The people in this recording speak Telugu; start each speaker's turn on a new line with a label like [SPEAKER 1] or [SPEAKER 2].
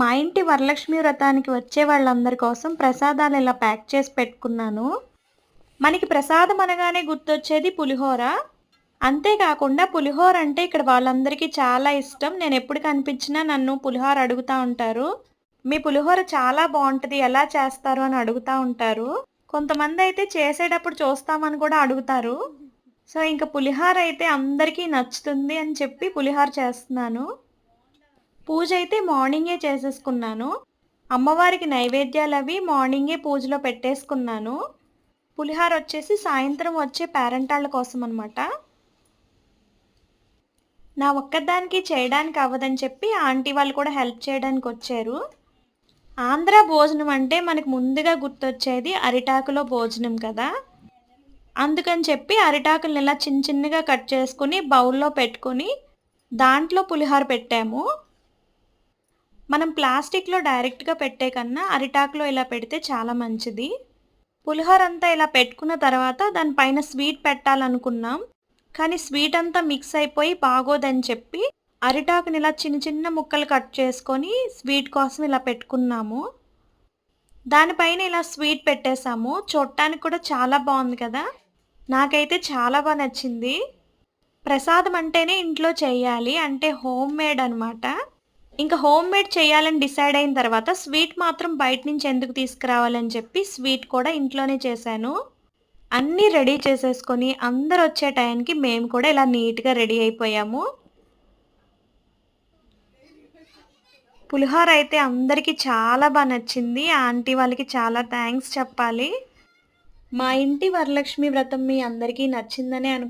[SPEAKER 1] మా ఇంటి వరలక్ష్మి వ్రతానికి వచ్చే వాళ్ళందరి కోసం ప్రసాదాలు ఇలా ప్యాక్ చేసి పెట్టుకున్నాను. మనకి ప్రసాదం అనగానే గుర్తొచ్చేది పులిహోర. అంతేకాకుండా పులిహోర అంటే ఇక్కడ వాళ్ళందరికీ చాలా ఇష్టం. నేను ఎప్పుడు కనిపించినా నన్ను పులిహోర అడుగుతూ ఉంటారు. మీ పులిహోర చాలా బాగుంటుంది ఎలా చేస్తారు అని అడుగుతూ ఉంటారు. కొంతమంది అయితే చేసేటప్పుడు చూస్తామని కూడా అడుగుతారు. సో ఇంకా పులిహోర అయితే అందరికీ నచ్చుతుంది అని చెప్పి పులిహోర చేస్తున్నాను. పూజ అయితే మార్నింగే చేసేసుకున్నాను. అమ్మవారికి నైవేద్యాలు అవి మార్నింగే పూజలో పెట్టేసుకున్నాను. పులిహార వచ్చేసి సాయంత్రం వచ్చే పేరెంటాళ్ళ కోసం అనమాట నా ఒక్కదానికి చేయడానికి అవ్వదని చెప్పి ఆంటీ వాళ్ళు కూడా హెల్ప్ చేయడానికి వచ్చారు. ఆంధ్ర భోజనం అంటే మనకు ముందుగా గుర్తొచ్చేది అరిటాకులో భోజనం కదా. అందుకని చెప్పి అరిటాకులను ఇలా చిన్న చిన్నగా కట్ చేసుకుని బౌల్లో పెట్టుకొని దాంట్లో పులిహోర పెట్టాము. మనం ప్లాస్టిక్లో డైరెక్ట్గా పెట్టే కన్నా అరిటాకులో ఇలా పెడితే చాలా మంచిది. పులిహోర అంతా ఇలా పెట్టుకున్న తర్వాత దానిపైన స్వీట్ పెట్టాలనుకున్నాం. కానీ స్వీట్ అంతా మిక్స్ అయిపోయి బాగోదని చెప్పి అరిటాకుని ఇలా చిన్న చిన్న ముక్కలు కట్ చేసుకొని స్వీట్ కోసం ఇలా పెట్టుకున్నాము. దానిపైన ఇలా స్వీట్ పెట్టేశాము. చూడటానికి కూడా చాలా బాగుంది కదా. నాకైతే చాలా బాగా నచ్చింది. ప్రసాదం అంటేనే ఇంట్లో చేయాలి. అంటే హోమ్ మేడ్ అనమాట ఇంకా హోమ్ మేడ్ చేయాలని డిసైడ్ అయిన తర్వాత స్వీట్ మాత్రం బయట నుంచి ఎందుకు తీసుకురావాలని చెప్పి స్వీట్ కూడా ఇంట్లోనే చేశాను. అన్నీ రెడీ చేసేసుకొని అందరు వచ్చే టైంకి మేము కూడా ఇలా నీట్గా రెడీ అయిపోయాము. పులిహోర అయితే అందరికీ చాలా బాగా నచ్చింది. ఆంటీ వాళ్ళకి చాలా థ్యాంక్స్ చెప్పాలి. మా ఇంటి వరలక్ష్మి వ్రతం మీ అందరికీ నచ్చిందనే అను